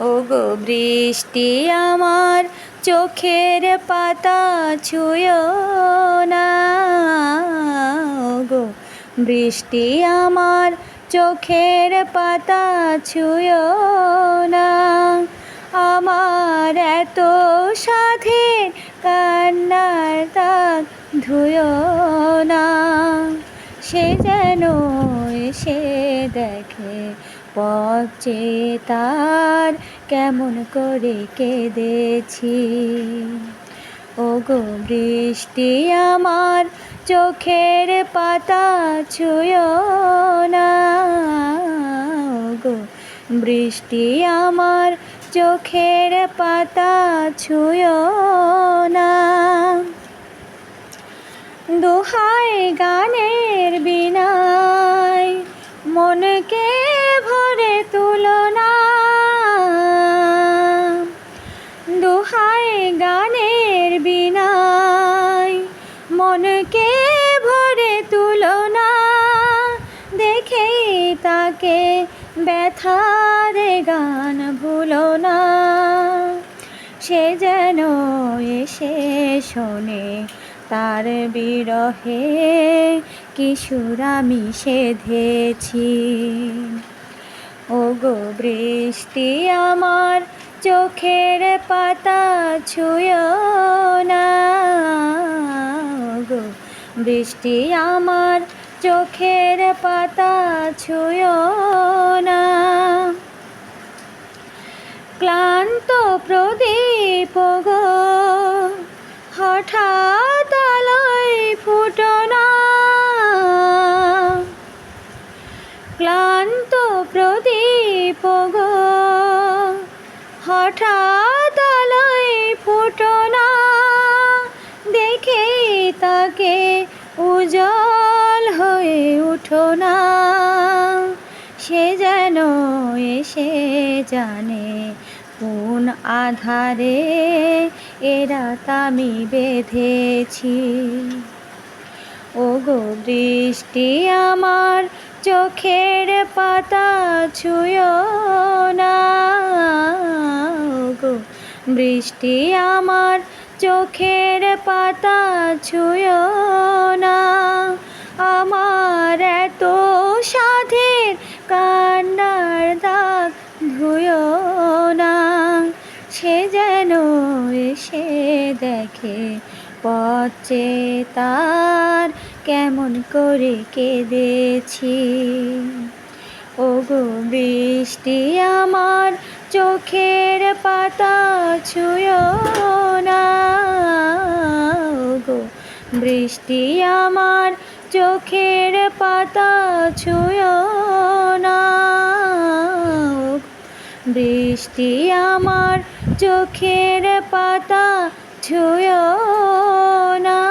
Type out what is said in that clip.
ও গো বৃষ্টি আমার চোখের পাতা ছুঁয়ো না। গো বৃষ্টি আমার চোখের পাতা ছুঁয়ো না। আমার এত সাধের কান্নার দাগ ধুয়ো না। সে যেন সে দেখে পচে তার কেমন করে কেঁদেছি। ও গো বৃষ্টি আমার চোখের পাতা ছুঁয়ো না। গো বৃষ্টি আমার চোখের পাতা ছুঁয়ো না। দোহাই গানের ভরে তুলনা। দোহাই গানের বিনায়, মনকে ভরে তুলনা। দেখেই তাকে ব্যথার গান ভুলো না। সে যেন এসে শোনে তার বিরহে কিশোর আমি সেধেছি। ও গো বৃষ্টি আমার চোখের পাতা ছুঁয়ো না। গো বৃষ্টি আমার চোখের পাতা ছুঁয়ো না। ক্লান্ত প্রদীপ গো হঠাৎ হঠাৎ আলোয় ফুটনা দেখে তাকে উজ্জ্বল হয়ে উঠো না। সে যেন এসে জানে, কোন আধারে এরা তামি বেঁধেছি। ও গো বৃষ্টি আমার চোখের পাতা ছুঁয়ো না গো। বৃষ্টি আমার চোখের পাতা ছুঁয়ো না। আমার এত সাধের কান্নার দাগ ধুয়ো না। সে যেন এসে দেখে পচে তার কেমন করে কেঁদেছি? ও গো বৃষ্টি আমার চোখের পাতা ছুঁয়ো না। ও গো বৃষ্টি আমার চোখের পাতা ছুঁয়ো না। বৃষ্টি আমার চোখের পাতা ছুঁয়ো না।